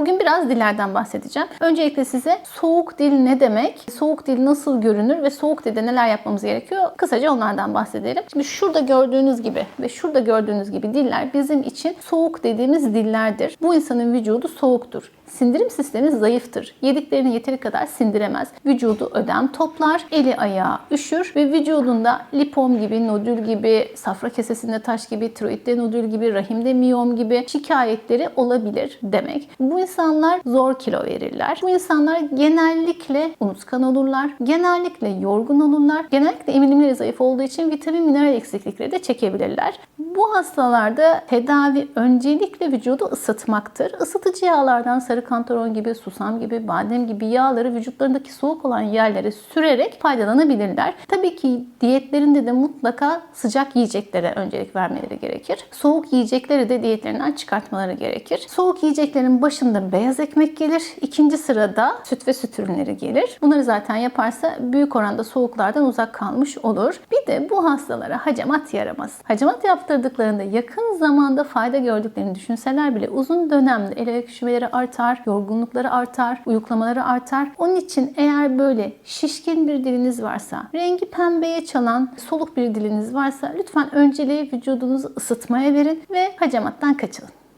Bugün biraz dillerden bahsedeceğim. Öncelikle size soğuk dil ne demek, soğuk dil nasıl görünür ve soğuk dilde neler yapmamız gerekiyor kısaca onlardan bahsedelim. Şimdi şurada gördüğünüz gibi ve şurada gördüğünüz gibi diller bizim için soğuk dediğimiz dillerdir. Bu insanın vücudu soğuktur. Sindirim sistemi zayıftır. Yediklerini yeteri kadar sindiremez. Vücudu ödem toplar, eli ayağı üşür ve vücudunda lipom gibi, nodül gibi, safra kesesinde taş gibi, tiroidde nodül gibi, rahimde miyom gibi şikayetleri olabilir demek. Bu insanlar zor kilo verirler. Bu insanlar genellikle unutkan olurlar. Genellikle yorgun olurlar. Genellikle emilimleri zayıf olduğu için vitamin mineral eksiklikleri de çekebilirler. Bu hastalarda tedavi öncelikle vücudu ısıtmaktır. Isıtıcı yağlardan sarı kantaron gibi, susam gibi, badem gibi yağları vücutlarındaki soğuk olan yerlere sürerek faydalanabilirler. Tabii ki diyetlerinde de mutlaka sıcak yiyeceklere öncelik vermeleri gerekir. Soğuk yiyecekleri de diyetlerinden çıkartmaları gerekir. Soğuk yiyeceklerin başında beyaz ekmek gelir. İkinci sırada süt ve süt ürünleri gelir. Bunları zaten yaparsa büyük oranda soğuklardan uzak kalmış olur. Bir de bu hastalara hacamat yaramaz. Hacamat yaptırdıklarında yakın zamanda fayda gördüklerini düşünseler bile uzun dönemde el ayak üşümeleri artar, yorgunlukları artar, uyuklamaları artar. Onun için eğer böyle şişkin bir diliniz varsa, rengi pembeye çalan soluk bir diliniz varsa lütfen önceliği vücudunuzu ısıtmaya verin ve hacamattan kaçının.